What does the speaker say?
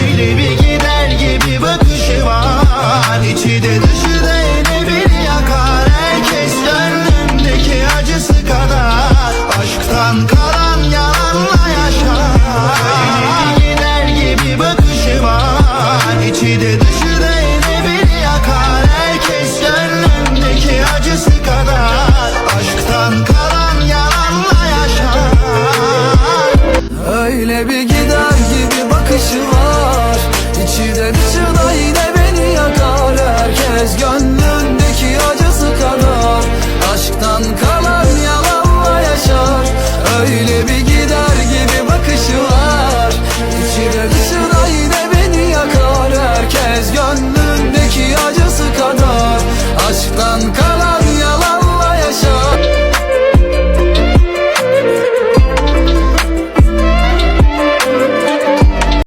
Öyle bir gider gibi bakışı var. İçi de dışı da ele beni yakar acısı kadar. Aşktan kalan yalanla yaşar. Öyle bir gider gibi bakışı var. İçi de dışı Bile bir gider gibi bakışı var